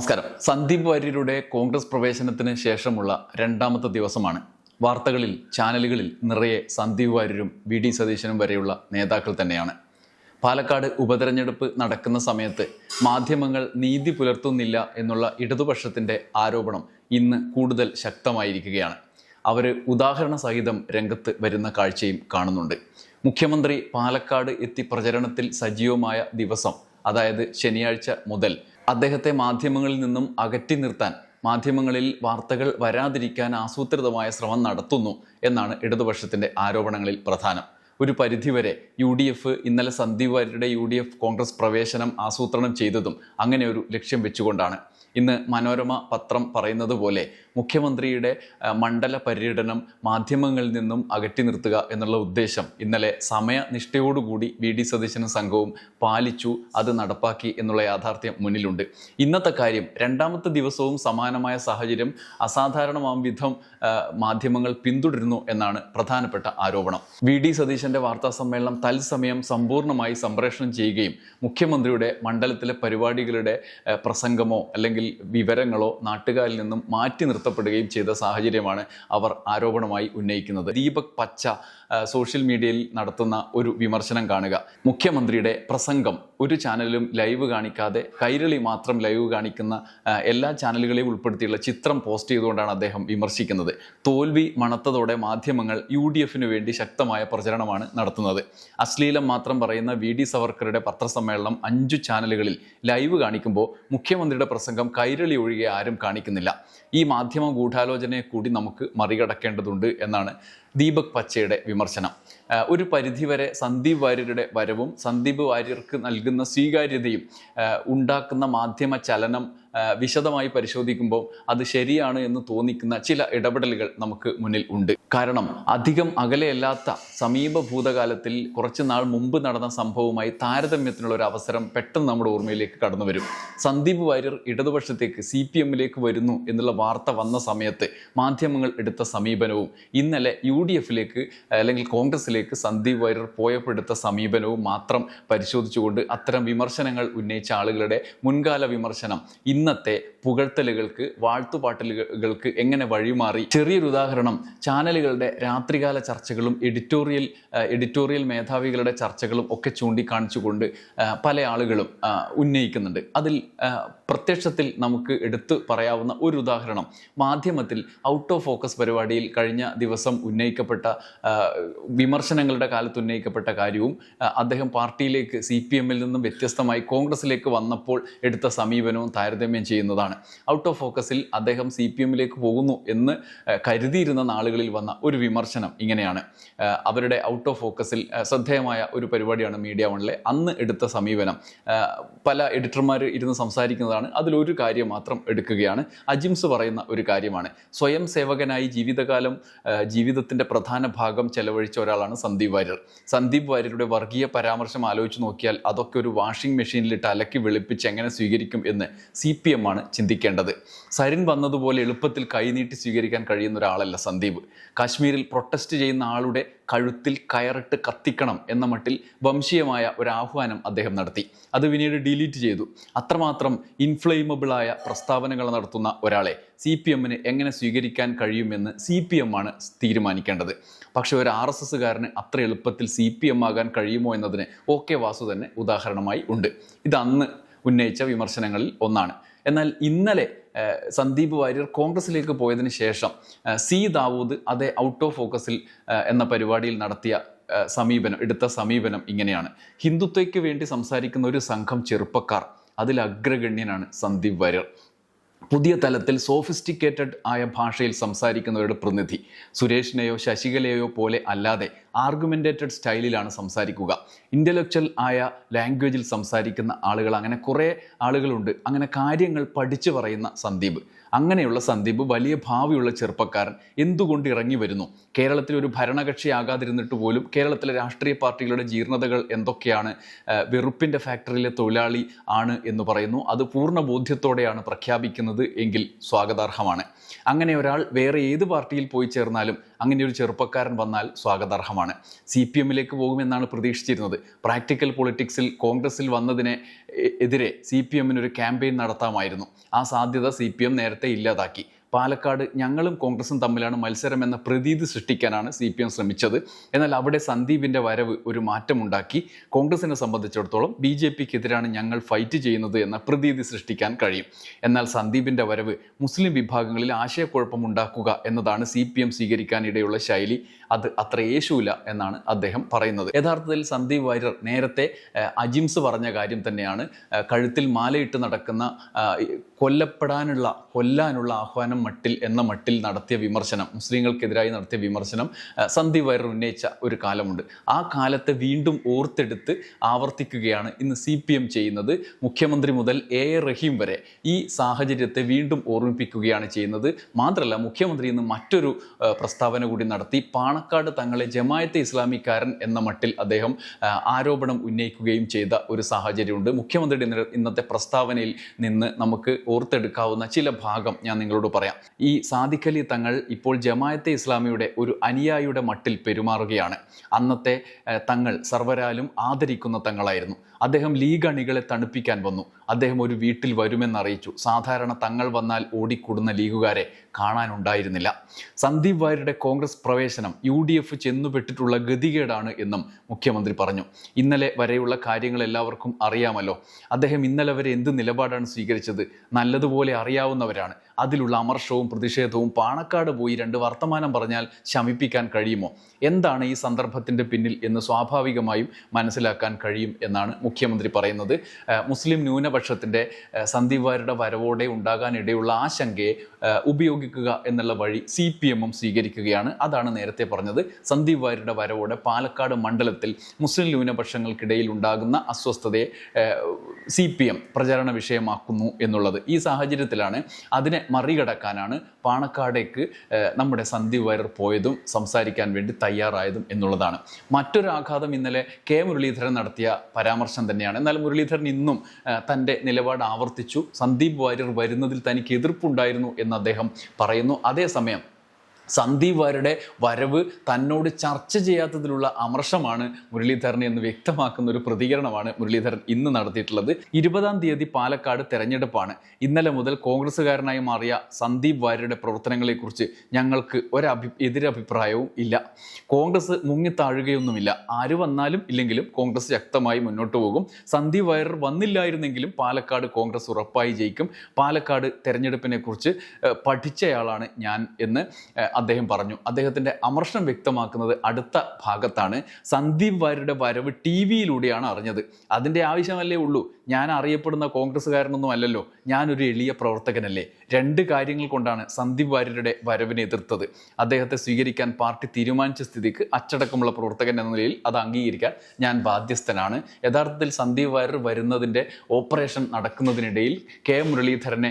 നമസ്കാരം. സന്ദീപ് വാര്യരുടെ കോൺഗ്രസ് പ്രവേശനത്തിന് ശേഷമുള്ള രണ്ടാമത്തെ ദിവസമാണ്. വാർത്തകളിൽ ചാനലുകളിൽ നിറയെ സന്ദീപ് വാര്യരും വി ഡി സതീശനും വരെയുള്ള നേതാക്കൾ തന്നെയാണ്. പാലക്കാട് ഉപതെരഞ്ഞെടുപ്പ് നടക്കുന്ന സമയത്ത് മാധ്യമങ്ങൾ നീതി പുലർത്തുന്നില്ല എന്നുള്ള ഇടതുപക്ഷത്തിന്റെ ആരോപണം ഇന്ന് കൂടുതൽ ശക്തമായിരിക്കുകയാണ്. അവർ ഉദാഹരണ സഹിതം രംഗത്ത് വരുന്ന കാഴ്ചയും കാണുന്നുണ്ട്. മുഖ്യമന്ത്രി പാലക്കാട് എത്തി പ്രചരണത്തിൽ സജീവമായ ദിവസം അതായത് ശനിയാഴ്ച മുതൽ അദ്ദേഹത്തെ മാധ്യമങ്ങളിൽ നിന്നും അകറ്റി നിർത്താൻ മാധ്യമങ്ങളിൽ വാർത്തകൾ വരാതിരിക്കാൻ ആസൂത്രിതമായ ശ്രമം നടത്തുന്നു എന്നാണ് ഇടതുപക്ഷത്തിന്റെ ആരോപണങ്ങളിൽ പ്രധാനം. ഒരു പരിധിവരെ യു ഡി എഫ് ഇന്നലെ സന്ദീപ് വാര്യരുടെ യു ഡി എഫ് കോൺഗ്രസ് പ്രവേശനം ആസൂത്രണം ചെയ്തതും അങ്ങനെ ഒരു ലക്ഷ്യം വെച്ചുകൊണ്ടാണ്. ഇന്ന് മനോരമ പത്രം പറയുന്നത് പോലെ മുഖ്യമന്ത്രിയുടെ മണ്ഡല പര്യടനം മാധ്യമങ്ങളിൽ നിന്നും അകറ്റി നിർത്തുക എന്നുള്ള ഉദ്ദേശം ഇന്നലെ സമയനിഷ്ഠയോടുകൂടി വി ഡി സതീശനും സംഘവും പാലിച്ചു അത് നടപ്പാക്കി എന്നുള്ള യാഥാർത്ഥ്യം മുന്നിലുണ്ട്. ഇന്നത്തെ കാര്യം രണ്ടാമത്തെ ദിവസവും സമാനമായ സാഹചര്യം അസാധാരണമാം വിധം മാധ്യമങ്ങൾ പിന്തുടരുന്നു എന്നാണ് പ്രധാനപ്പെട്ട ആരോപണം. വി ഡി സതീശന്റെ വാർത്താ സമ്മേളനം തത്സമയം സമ്പൂർണമായി സംപ്രേഷണം ചെയ്യുകയും മുഖ്യമന്ത്രിയുടെ മണ്ഡലത്തിലെ പരിപാടികളുടെ പ്രസംഗമോ അല്ലെങ്കിൽ വിവരങ്ങളോ നാട്ടുകാരിൽ നിന്നും മാറ്റി നിർത്തപ്പെടുകയും ചെയ്ത സാഹചര്യമാണ് അവർ ആരോപണമായി ഉന്നയിക്കുന്നത്. ദീപക് പച്ച സോഷ്യൽ മീഡിയയിൽ നടത്തുന്ന ഒരു വിമർശനം കാണുക. മുഖ്യമന്ത്രിയുടെ പ്രസംഗം ഒരു ചാനലിലും ലൈവ് കാണിക്കാതെ കൈരളി മാത്രം ലൈവ് കാണിക്കുന്ന എല്ലാ ചാനലുകളെയും ഉൾപ്പെടുത്തിയുള്ള ചിത്രം പോസ്റ്റ് ചെയ്തുകൊണ്ടാണ് അദ്ദേഹം വിമർശിക്കുന്നത്. തോൽവി മണത്തതോടെ മാധ്യമങ്ങൾ യു ഡി എഫിന് വേണ്ടി ശക്തമായ പ്രചരണമാണ് നടത്തുന്നത്. അശ്ലീലം മാത്രം പറയുന്ന വി ഡി സവർക്കറുടെ പത്രസമ്മേളനം അഞ്ചു ചാനലുകളിൽ ലൈവ് കാണിക്കുമ്പോൾ മുഖ്യമന്ത്രിയുടെ പ്രസംഗം കൈരളി ഒഴികെ ആരും കാണിക്കുന്നില്ല. ഈ മാധ്യമ ഗൂഢാലോചനയെ കൂടി നമുക്ക് മറികടക്കേണ്ടതുണ്ട് എന്നാണ് ദീപക് പച്ചയുടെ വിമർശനം. ആ, ഒരു പരിധിവരെ സന്ദീപ് വാര്യരുടെ വരവും സന്ദീപ് വാര്യർക്ക് നൽകുന്ന സ്വീകാര്യതയും ഉണ്ടാക്കുന്ന മാധ്യമ ചലനം വിശദമായി പരിശോധിക്കുമ്പോൾ അത് ശരിയാണ് എന്ന് തോന്നിക്കുന്ന ചില ഇടപെടലുകൾ നമുക്ക് മുന്നിൽ ഉണ്ട്. കാരണം അധികം അകലെയല്ലാത്ത സമീപ ഭൂതകാലത്തിൽ കുറച്ച് നാൾ മുമ്പ് നടന്ന സംഭവവുമായി താരതമ്യത്തിനുള്ള ഒരു അവസരം പെട്ടെന്ന് നമ്മുടെ ഓർമ്മയിലേക്ക് കടന്നു വരും. സന്ദീപ് വാര്യർ ഇടതുപക്ഷത്തേക്ക് സി പി എമ്മിലേക്ക് വരുന്നു എന്നുള്ള വാർത്ത വന്ന സമയത്ത് മാധ്യമങ്ങൾ എടുത്ത സമീപനവും ഇന്നലെ യു ഡി എഫിലേക്ക് അല്ലെങ്കിൽ കോൺഗ്രസിലേക്ക് സന്ദീപ് വാര്യർ പോയപ്പെടുത്ത സമീപനവും മാത്രം പരിശോധിച്ചുകൊണ്ട് അത്തരം വിമർശനങ്ങൾ ഉന്നയിച്ച ആളുകളുടെ മുൻകാല വിമർശനം ഇന്നത്തെ പുകഴ്ത്തലുകൾക്ക് വാഴ്ത്തുപാട്ടലുകൾക്ക് എങ്ങനെ വഴിമാറി? ചെറിയൊരു ഉദാഹരണം ചാനലുകളുടെ രാത്രികാല ചർച്ചകളും എഡിറ്റോറിയൽ എഡിറ്റോറിയൽ മേധാവികളുടെ ചർച്ചകളും ഒക്കെ ചൂണ്ടിക്കാണിച്ചുകൊണ്ട് പല ആളുകളും ഉന്നയിക്കുന്നുണ്ട്. അതിൽ പ്രത്യക്ഷത്തിൽ നമുക്ക് എടുത്തു പറയാവുന്ന ഒരു ഉദാഹരണം. മാധ്യമത്തിൽ ഔട്ട് ഓഫ് ഫോക്കസ് പരിപാടിയിൽ കഴിഞ്ഞ ദിവസം ഉന്നയിക്കപ്പെട്ട വിമർശനങ്ങളുടെ കാലത്ത് ഉന്നയിക്കപ്പെട്ട കാര്യവും അദ്ദേഹം പാർട്ടിയിലേക്ക് സി പി എമ്മിൽ നിന്നും വ്യത്യസ്തമായി കോൺഗ്രസിലേക്ക് വന്നപ്പോൾ എടുത്ത സമീപനവും താരതമ്യം ചെയ്യുന്നതാണ്. ഔട്ട് ഓഫ് ഫോക്കസിൽ അദ്ദേഹം സി പി എമ്മിലേക്ക് പോകുന്നു എന്ന് കരുതിയിരുന്ന നാളുകളിൽ വന്ന ഒരു വിമർശനം ഇങ്ങനെയാണ്. അവരുടെ ഔട്ട് ഓഫ് ഫോക്കസിൽ ശ്രദ്ധേയമായ ഒരു പരിപാടിയാണ് മീഡിയ വണിലെ അന്ന് എടുത്ത സമീപനം. പല എഡിറ്റർമാർ ഇരുന്ന് സംസാരിക്കുന്നതാണ്. അതിലൊരു കാര്യം മാത്രം എടുക്കുകയാണ്. അജിംസ് പറയുന്ന ഒരു കാര്യമാണ്. സ്വയം സേവകനായി ജീവിതകാലം ജീവിതത്തിന്റെ പ്രധാന ഭാഗം ചെലവഴിച്ച ഒരാളാണ് സന്ദീപ് വാര്യർ. സന്ദീപ് വാര്യരുടെ വർഗീയ പരാമർശം ആലോചിച്ച് നോക്കിയാൽ അതൊക്കെ ഒരു വാഷിംഗ് മെഷീനിലിട്ട് അലക്കി വെളുപ്പിച്ച് എങ്ങനെ സ്വീകരിക്കും എന്ന് സി പി എം ആണ് ചിന്തിക്കേണ്ടത്. സരിൻ വന്നതുപോലെ എളുപ്പത്തിൽ കൈനീട്ടി സ്വീകരിക്കാൻ കഴിയുന്ന ഒരാളല്ല സന്ദീപ്. കാശ്മീരിൽ പ്രൊട്ടസ്റ്റ് ചെയ്യുന്ന ആളുടെ കഴുത്തിൽ കയറിട്ട് കത്തിക്കണം എന്ന മട്ടിൽ വംശീയമായ ഒരു ആഹ്വാനം അദ്ദേഹം നടത്തി. അത് പിന്നീട് ഡിലീറ്റ് ചെയ്തു. അത്രമാത്രം ഇൻഫ്ലെയിമബിളായ പ്രസ്താവനകൾ നടത്തുന്ന ഒരാളെ സി പി എമ്മിന് എങ്ങനെ സ്വീകരിക്കാൻ കഴിയുമെന്ന് സി പി എം ആണ് തീരുമാനിക്കേണ്ടത്. പക്ഷെ ഒരു ആർ എസ് എസ്സുകാരന് അത്ര എളുപ്പത്തിൽ സി പി എം ആകാൻ കഴിയുമോ എന്നതിന് ഒ കെ വാസു തന്നെ ഉദാഹരണമായി ഉണ്ട്. ഇത് അന്ന് ഉന്നയിച്ച വിമർശനങ്ങളിൽ ഒന്നാണ്. എന്നാൽ ഇന്നലെ സന്ദീപ് വാര്യർ കോൺഗ്രസിലേക്ക് പോയതിന് ശേഷം സി ദാവൂദ് അതേ ഔട്ട് ഓഫ് ഫോക്കസിൽ എന്ന പരിപാടിയിൽ നടത്തിയ സമീപനം എടുത്ത സമീപനം ഇങ്ങനെയാണ്. ഹിന്ദുത്വയ്ക്ക് വേണ്ടി സംസാരിക്കുന്ന ഒരു സംഘം ചെറുപ്പക്കാർ അതിൽ അഗ്രഗണ്യനാണ് സന്ദീപ് വാര്യർ. പുതിയ തലത്തിൽ സോഫിസ്റ്റിക്കേറ്റഡ് ആയ ഭാഷയിൽ സംസാരിക്കുന്നവരുടെ പ്രതിനിധി. സുരേഷിനെയോ ശശികലയോ പോലെ അല്ലാതെ ആർഗുമെന്റേറ്റഡ് സ്റ്റൈലിലാണ് സംസാരിക്കുക. ഇന്റലക്ച്വൽ ആയ ലാംഗ്വേജിൽ സംസാരിക്കുന്ന ആളുകൾ അങ്ങനെ കുറേ ആളുകളുണ്ട്. അങ്ങനെ കാര്യങ്ങൾ പഠിച്ചു പറയുന്ന സന്ദീപ്. അങ്ങനെയുള്ള സന്ദീപ് വലിയ ഭാവിയുള്ള ചെറുപ്പക്കാരൻ എന്തുകൊണ്ട് ഇറങ്ങി വരുന്നു? കേരളത്തിൽ ഒരു ഭരണകക്ഷിയാകാതിരുന്നിട്ട് പോലും കേരളത്തിലെ രാഷ്ട്രീയ പാർട്ടികളുടെ ജീർണതകൾ എന്തൊക്കെയാണ്? വെറുപ്പിന്റെ ഫാക്ടറിയിലെ തൊഴിലാളി ആണ് എന്ന് പറയുന്നു. അത് പൂർണ ബോധ്യത്തോടെയാണ് പ്രഖ്യാപിക്കുന്നത് എങ്കിൽ സ്വാഗതാർഹമാണ്. അങ്ങനെ ഒരാൾ വേറെ ഏത് പാർട്ടിയിൽ പോയി ചേർന്നാലും അങ്ങനെ ഒരു ചെറുപ്പക്കാരൻ വന്നാൽ സ്വാഗതാർഹമാണ്. സി പി എമ്മിലേക്ക് പോകുമെന്നാണ് പ്രതീക്ഷിച്ചിരുന്നത്. പ്രാക്ടിക്കൽ പൊളിറ്റിക്സിൽ കോൺഗ്രസിൽ വന്നതിനെ എതിരെ സി പി എമ്മിനൊരു ക്യാമ്പയിൻ നടത്താമായിരുന്നു. ആ സാധ്യത സി പി എം നേരത്തെ ഇല്ലാതാക്കി. പാലക്കാട് ഞങ്ങളും കോൺഗ്രസും തമ്മിലാണ് മത്സരം എന്ന പ്രതീതി സൃഷ്ടിക്കാനാണ് സി പി എം ശ്രമിച്ചത്. എന്നാൽ അവിടെ സന്ദീപിന്റെ വരവ് ഒരു മാറ്റമുണ്ടാക്കി. കോൺഗ്രസിനെ സംബന്ധിച്ചിടത്തോളം ബി ജെ പിക്കെതിരാണ് ഞങ്ങൾ ഫൈറ്റ് ചെയ്യുന്നത് എന്ന പ്രതീതി സൃഷ്ടിക്കാൻ കഴിയും. എന്നാൽ സന്ദീപിന്റെ വരവ് മുസ്ലിം വിഭാഗങ്ങളിൽ ആശയക്കുഴപ്പമുണ്ടാക്കുക എന്നതാണ് സി പി എം സ്വീകരിക്കാനിടയുള്ള ശൈലി. അത് അത്ര യേശുവില്ല എന്നാണ് അദ്ദേഹം പറയുന്നത്. യഥാർത്ഥത്തിൽ സന്ദീപ് വാര്യർ നേരത്തെ അജിംസ് പറഞ്ഞ കാര്യം തന്നെയാണ്. കഴുത്തിൽ മാലയിട്ട് നടക്കുന്ന കൊല്ലപ്പെടാനുള്ള കൊല്ലാനുള്ള ആഹ്വാനം മട്ടിൽ എന്ന മട്ടിൽ നടത്തിയ വിമർശനം മുസ്ലിങ്ങൾക്കെതിരായി നടത്തിയ വിമർശനം സന്ദീപ് വാര്യർ ഉന്നയിച്ച ഒരു കാലമുണ്ട്. ആ കാലത്തെ വീണ്ടും ഓർത്തെടുത്ത് ആവർത്തിക്കുകയാണ് ഇന്ന് സി പി എം ചെയ്യുന്നത്. മുഖ്യമന്ത്രി മുതൽ എ എ റഹീം വരെ ഈ സാഹചര്യത്തെ വീണ്ടും ഓർമ്മിപ്പിക്കുകയാണ് ചെയ്യുന്നത്. മാത്രമല്ല മുഖ്യമന്ത്രി ഇന്ന് മറ്റൊരു പ്രസ്താവന കൂടി നടത്തി. പാണക്കാട് തങ്ങളെ ജമായത്തെ ഇസ്ലാമിക്കാരൻ എന്ന മട്ടിൽ അദ്ദേഹം ആരോപണം ഉന്നയിക്കുകയും ചെയ്ത ഒരു സാഹചര്യമുണ്ട്. മുഖ്യമന്ത്രിയുടെ ഇന്ന- ഇന്നത്തെ പ്രസ്താവനയിൽ നിന്ന് നമുക്ക് ഓർത്തെടുക്കാവുന്ന ചില ഭാഗം ഞാൻ നിങ്ങളോട് പറയാം. ഈ സാദിഖലി തങ്ങൾ ഇപ്പോൾ ജമായത്തെ ഇസ്ലാമിയുടെ ഒരു അനുയായിയുടെ മട്ടിൽ പെരുമാറുകയാണ്. അന്നത്തെ തങ്ങൾ സർവരാലും ആദരിക്കുന്ന തങ്ങളായിരുന്നു. അദ്ദേഹം ലീഗ് അണികളെ തണുപ്പിക്കാൻ വന്നു. അദ്ദേഹം ഒരു വീട്ടിൽ വരുമെന്നറിയിച്ചു. സാധാരണ തങ്ങൾ വന്നാൽ ഓടിക്കൂടുന്ന ലീഗുകാരെ കാണാനുണ്ടായിരുന്നില്ല. സന്ദീപ് വാര്യരുടെ കോൺഗ്രസ് പ്രവേശനം യു ഡി എഫ് ചെന്നുപെട്ടിട്ടുള്ള ഗതികേടാണ് എന്നും മുഖ്യമന്ത്രി പറഞ്ഞു. ഇന്നലെ വരെയുള്ള കാര്യങ്ങൾ എല്ലാവർക്കും അറിയാമല്ലോ. അദ്ദേഹം ഇന്നലെ വരെ എന്ത് നിലപാടാണ് സ്വീകരിച്ചത്? നല്ലതുപോലെ അറിയാവുന്നവരാണ്. അതിലുള്ള അമർഷവും പ്രതിഷേധവും പാണക്കാട് പോയി രണ്ട് വർത്തമാനം പറഞ്ഞാൽ ശമിപ്പിക്കാൻ കഴിയുമോ? എന്താണ് ഈ സന്ദർഭത്തിന്റെ പിന്നിൽ എന്ന് സ്വാഭാവികമായും മനസ്സിലാക്കാൻ കഴിയും എന്നാണ് മുഖ്യമന്ത്രി പറയുന്നത്. മുസ്ലിം ന്യൂനപക്ഷത്തിന്റെ സന്ദീപ് വരവോടെ ഉണ്ടാകാനിടയുള്ള ആശങ്കയെ ഉപയോഗിക്കുക എന്നുള്ള വഴി സി പി എമ്മും സ്വീകരിക്കുകയാണ്. അതാണ് നേരത്തെ പറഞ്ഞത്. സന്ദീപ് വാര്യരുടെ വരവോടെ പാലക്കാട് മണ്ഡലത്തിൽ മുസ്ലിം ന്യൂനപക്ഷങ്ങൾക്കിടയിൽ ഉണ്ടാകുന്ന അസ്വസ്ഥതയെ സി പി എം പ്രചാരണ വിഷയമാക്കുന്നു എന്നുള്ളത്. ഈ സാഹചര്യത്തിലാണ് അതിനെ മറികടക്കാനാണ് പാണക്കാടേക്ക് നമ്മുടെ സന്ദീപ് വാര്യർ പോയതും സംസാരിക്കാൻ വേണ്ടി തയ്യാറായതും എന്നുള്ളതാണ്. മറ്റൊരു ആഘാതം ഇന്നലെ കെ മുരളീധരൻ നടത്തിയ പരാമർശം തന്നെയാണ്. എന്നാൽ മുരളീധരൻ ഇന്നും തന്റെ നിലപാട് ആവർത്തിച്ചു. സന്ദീപ് വാര്യർ വരുന്നതിൽ തനിക്ക് എതിർപ്പുണ്ടായിരുന്നു എന്ന് അദ്ദേഹം പറയുന്നു. അതേസമയം സന്ദീപ് വാര്യരുടെ വരവ് തന്നോട് ചർച്ച ചെയ്യാത്തതിലുള്ള അമർഷമാണ് മുരളീധരൻ എന്ന് വ്യക്തമാക്കുന്ന ഒരു പ്രതികരണമാണ് മുരളീധരൻ ഇന്ന് നടത്തിയിട്ടുള്ളത്. ഇരുപതാം തീയതി പാലക്കാട് തെരഞ്ഞെടുപ്പാണ്. ഇന്നലെ മുതൽ കോൺഗ്രസ്സുകാരനായി മാറിയ സന്ദീപ് വാര്യരുടെ പ്രവർത്തനങ്ങളെക്കുറിച്ച് ഞങ്ങൾക്ക് ഒരഭി എതിരഭിപ്രായവും ഇല്ല. കോൺഗ്രസ് മുങ്ങിത്താഴുകയൊന്നുമില്ല ആര് വന്നാലും ഇല്ലെങ്കിലും കോൺഗ്രസ് ശക്തമായി മുന്നോട്ട് പോകും. സന്ദീപ് വാര്യർ വന്നില്ലായിരുന്നെങ്കിലും പാലക്കാട് കോൺഗ്രസ് ഉറപ്പായി ജയിക്കും. പാലക്കാട് തെരഞ്ഞെടുപ്പിനെക്കുറിച്ച് പഠിച്ചയാളാണ് ഞാൻ എന്ന് അദ്ദേഹം പറഞ്ഞു. അദ്ദേഹത്തിന്റെ അമർഷം വ്യക്തമാക്കുന്നത് അടുത്ത ഭാഗത്താണ്. സന്ദീപ് വാര്യരുടെ വരവ് ടി വിയിലൂടെയാണ് അറിഞ്ഞത്. അതിന്റെ ആവശ്യമല്ലേ ഉള്ളൂ? ഞാൻ അറിയപ്പെടുന്ന കോൺഗ്രസ്സുകാരനൊന്നും അല്ലല്ലോ. ഞാനൊരു എളിയ പ്രവർത്തകനല്ലേ. രണ്ട് കാര്യങ്ങൾ കൊണ്ടാണ് സന്ദീപ് വാര്യരുടെ വരവിനെ എതിർത്തത്. അദ്ദേഹത്തെ സ്വീകരിക്കാൻ പാർട്ടി തീരുമാനിച്ച സ്ഥിതിക്ക് അച്ചടക്കമുള്ള പ്രവർത്തകൻ എന്ന നിലയിൽ അത് അംഗീകരിക്കാൻ ഞാൻ ബാധ്യസ്ഥനാണ്. യഥാർത്ഥത്തിൽ സന്ദീപ് വാര്യർ വരുന്നതിന്റെ ഓപ്പറേഷൻ നടക്കുന്നതിനിടയിൽ കെ മുരളീധരനെ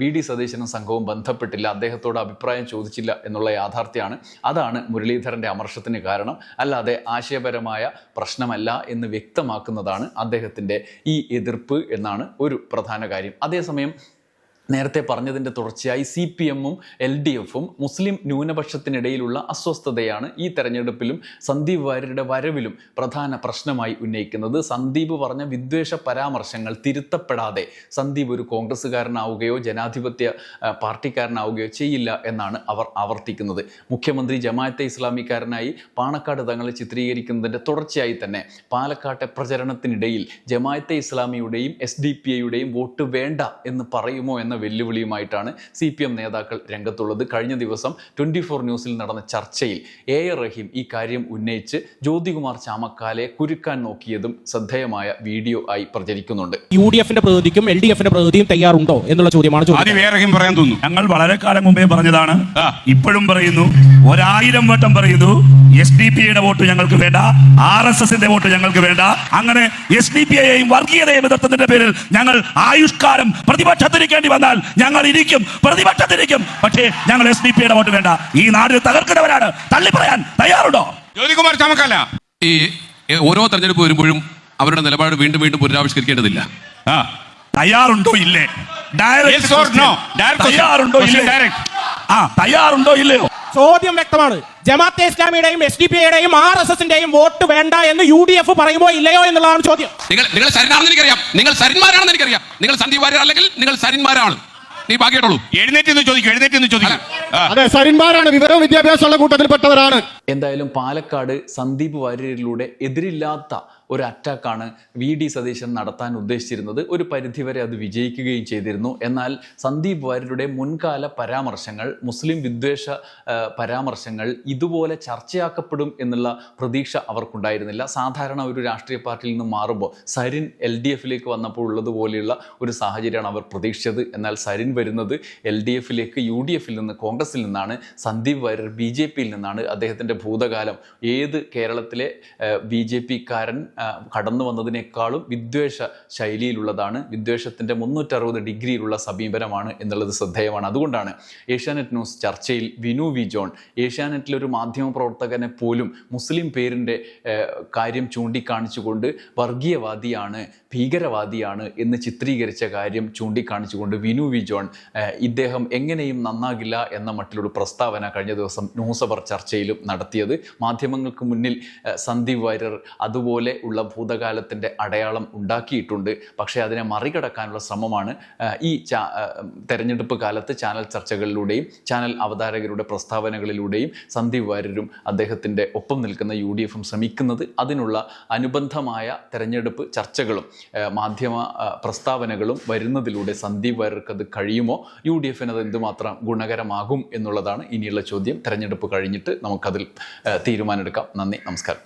വി ഡി സതീശനും സംഘവും ബന്ധപ്പെട്ടില്ല. അദ്ദേഹത്തോട് അഭിപ്രായം ചോദിച്ചില്ല എന്നുള്ള യാഥാർത്ഥ്യമാണ്. അതാണ് മുരളീധരന്റെ അമർഷത്തിന് കാരണം. അല്ലാതെ ആശയപരമായ പ്രശ്നമല്ല എന്ന് വ്യക്തമാക്കുന്നതാണ് അദ്ദേഹത്തിന്റെ ഈ എതിർപ്പ് എന്നാണ് ഒരു പ്രധാന കാര്യം. അതേസമയം നേരത്തെ പറഞ്ഞതിന്റെ തുടർച്ചയായി സി പി എമ്മും എൽ ഡി എഫും മുസ്ലിം ന്യൂനപക്ഷത്തിനിടയിലുള്ള അസ്വസ്ഥതയാണ് ഈ തെരഞ്ഞെടുപ്പിലും സന്ദീപ് വാര്യരുടെ വരവിലും പ്രധാന പ്രശ്നമായി ഉന്നയിക്കുന്നത്. സന്ദീപ് പറഞ്ഞ വിദ്വേഷ പരാമർശങ്ങൾ തിരുത്തപ്പെടാതെ സന്ദീപ് ഒരു കോൺഗ്രസ്സുകാരനാവുകയോ ജനാധിപത്യ പാർട്ടിക്കാരനാവുകയോ ചെയ്യില്ല എന്നാണ് അവർ ആവർത്തിക്കുന്നത്. മുഖ്യമന്ത്രി ജമാഅത്തെ ഇസ്ലാമിക്കാരനായി പാണക്കാട് തങ്ങളെ ചിത്രീകരിക്കുന്നതിന്റെ തുടർച്ചയായി തന്നെ പാലക്കാട്ടെ പ്രചരണത്തിനിടയിൽ ജമാഅത്തെ ഇസ്ലാമിയുടെയും എസ് ഡി പി ഐയുടെയും വോട്ട് വേണ്ട എന്ന് പറയുമോ എന്ന വെല്ലുവിളിയുമായിട്ടാണ് സി പി എം നേതാക്കൾ രംഗത്തുള്ളത്. കഴിഞ്ഞ ദിവസം ട്വന്റി ഫോർ ന്യൂസിൽ നടന്ന ചർച്ചയിൽ എ എ റഹീം ഈ കാര്യം ഉന്നയിച്ച് ജ്യോതികുമാർ ചാമക്കാലെ കുരുക്കാൻ നോക്കിയതും ശ്രദ്ധേയമായ വീഡിയോ ആയി പ്രചരിക്കുന്നുണ്ട്. യു ഡി എഫിന്റെ പ്രതിനിധിക്കും എൽ ഡി എഫിന്റെ പ്രതിനിധിയും തയ്യാറുണ്ടോ എന്നുള്ള ചോദ്യമാണ് പറയാൻ തോന്നുന്നു. ഞങ്ങൾ വളരെ കാലം മുമ്പേ പറഞ്ഞതാണ്. ഇപ്പോഴും പറയുന്നു. ഒരായിരം വട്ടം പറയുന്നു. എസ് ഡി പി ഐയുടെ വോട്ട് ഞങ്ങൾക്ക് വേണ്ട ആർ എസ് എസിന്റെ വോട്ട് ഞങ്ങൾക്ക് വേണ്ട. അങ്ങനെ എസ് ഡി പി ഐയെയും വർഗീയതയും എതിർത്തതിന്റെ പേരിൽ ഞങ്ങൾ ആയുഷ്കാരം പ്രതിപക്ഷത്തിരിക്കേണ്ടി വന്നാൽ ഞങ്ങൾ ഇരിക്കും പ്രതിപക്ഷത്തിരിക്കും. പക്ഷേ ഞങ്ങൾ എസ് ഡി പി ഐയുടെ വോട്ട് വേണ്ട. ഈ നാടിന് തകർക്കുന്നവരാണ്. തള്ളിപ്പറയാൻ തയ്യാറുണ്ടോ? ജ്യോതികുമാർ ചമക്കല്ല ഈ ഓരോ തെരഞ്ഞെടുപ്പ് വരുമ്പോഴും അവരുടെ നിലപാട് വീണ്ടും വീണ്ടും പുനരാവിഷ്കരിക്കേണ്ടതില്ല. ആ. തയ്യാറുണ്ടോ ഇല്ലേ? ഡയറക്റ്റ്. തയ്യാറുണ്ടോ ഇല്ലേ? direct. ആ തയ്യാറുണ്ടോ ഇല്ലയോ? ചോദ്യം വ്യക്തമാണ്. ജമാഅത്തെ ഇസ്ലാമിയുടെയും എസ് ഡി പി യുടെയും ആർ എസ് എസിന്റെയും വോട്ട് വേണ്ട എന്ന് യു ഡി എഫ് പറയുമോ ഇല്ലയോ എന്നുള്ളതാണ് ചോദ്യം. നിങ്ങൾ നിങ്ങൾ സരിനാണെന്ന് എനിക്കറിയാം. നിങ്ങൾ സരിന്മാരാണെന്ന് എനിക്കറിയാം. നിങ്ങൾ സന്ദീപ് വാര്യർ അല്ലെങ്കിൽ നിങ്ങൾ സരിന്മാരാണ്. നീ ബാക്കിയിട്ടുള്ളൂ എഴുന്നേറ്റ് നിന്ന് ചോദിക്കും എഴുന്നേറ്റ് നിന്ന് ചോദിക്കും. ആ. അതെ സരിന്മാരാണ്. വിവരവും വിദ്യാഭ്യാസമുള്ള കൂട്ടത്തിൽപ്പെട്ടവരാണ്. എന്തായാലും പാലക്കാട് സന്ദീപ് വാര്യരിലൂടെ എതിരില്ലാത്ത ഒരു അറ്റാക്കാണ് വി ഡി സതീശൻ നടത്താൻ ഉദ്ദേശിച്ചിരുന്നത്. ഒരു പരിധിവരെ അത് വിജയിക്കുകയും ചെയ്തിരുന്നു. എന്നാൽ സന്ദീപ് വാര്യരുടെ മുൻകാല പരാമർശങ്ങൾ മുസ്ലിം വിദ്വേഷ പരാമർശങ്ങൾ ഇതുപോലെ ചർച്ചയാക്കപ്പെടും എന്നുള്ള പ്രതീക്ഷ അവർക്കുണ്ടായിരുന്നില്ല. സാധാരണ ഒരു രാഷ്ട്രീയ പാർട്ടിയിൽ നിന്ന് മാറുമ്പോൾ സരിൻ എൽ ഡി എഫിലേക്ക് വന്നപ്പോൾ ഉള്ളതുപോലെയുള്ള ഒരു സാഹചര്യമാണ് അവർ പ്രതീക്ഷിച്ചത്. എന്നാൽ സരിൻ വരുന്നത് എൽ ഡി എഫിലേക്ക് യു ഡി എഫിൽ നിന്ന് കോൺഗ്രസിൽ നിന്നാണ്. സന്ദീപ് വാര്യർ ബി ജെ പിയിൽ നിന്നാണ്. അദ്ദേഹത്തിന്റെ ഭൂതകാലം ഏത് കേരളത്തിലെ ബി ജെ പിക്കാരൻ കടന്നു വന്നതിനേക്കാളും വിദ്വേഷ ശൈലിയിലുള്ളതാണ്. വിദ്വേഷത്തിന്റെ മുന്നൂറ്ററുപത് ഡിഗ്രിയിലുള്ള സമീപനമാണ് എന്നുള്ളത് ശ്രദ്ധേയമാണ്. അതുകൊണ്ടാണ് ഏഷ്യാനെറ്റ് ന്യൂസ് ചർച്ചയിൽ വിനു വി ജോൺ ഏഷ്യാനെറ്റിലൊരു മാധ്യമ പ്രവർത്തകനെ പോലും മുസ്ലിം പേരിന്റെ കാര്യം ചൂണ്ടിക്കാണിച്ചുകൊണ്ട് വർഗീയവാദിയാണ് ഭീകരവാദിയാണ് എന്ന് ചിത്രീകരിച്ച കാര്യം ചൂണ്ടിക്കാണിച്ചുകൊണ്ട് വിനു വി ജോൺ ഇദ്ദേഹം എങ്ങനെയും നന്നാകില്ല എന്ന മട്ടിലൊരു പ്രസ്താവന കഴിഞ്ഞ ദിവസം ന്യൂസ് അവർ ചർച്ചയിലും നടത്തിയത്. മാധ്യമങ്ങൾക്ക് മുന്നിൽ സന്ദീപ് വാര്യർ അതുപോലെ ഉള്ള ഭൂതകാലത്തിന്റെ അടയാളം ഉണ്ടാക്കിയിട്ടുണ്ട്. പക്ഷേ അതിനെ മറികടക്കാനുള്ള ശ്രമമാണ് ഈ ചാ തെരഞ്ഞെടുപ്പ് കാലത്ത് ചാനൽ ചർച്ചകളിലൂടെയും ചാനൽ അവതാരകരുടെ പ്രസ്താവനകളിലൂടെയും സന്ദീപ് വാര്യരും അദ്ദേഹത്തിന്റെ ഒപ്പം നിൽക്കുന്ന യു ഡി എഫും ശ്രമിക്കുന്നത്. അതിനുള്ള അനുബന്ധമായ തെരഞ്ഞെടുപ്പ് ചർച്ചകളും മാധ്യമ പ്രസ്താവനകളും വരുന്നതിലൂടെ സന്ദീപ് വാര്യർക്ക് അത് കഴിയുമോ? യു ഡി എഫിന് അത് എന്തുമാത്രം ഗുണകരമാകും എന്നുള്ളതാണ് ഇനിയുള്ള ചോദ്യം. തെരഞ്ഞെടുപ്പ് കഴിഞ്ഞിട്ട് നമുക്കതിൽ തീരുമാനമെടുക്കാം. നന്ദി നമസ്കാരം.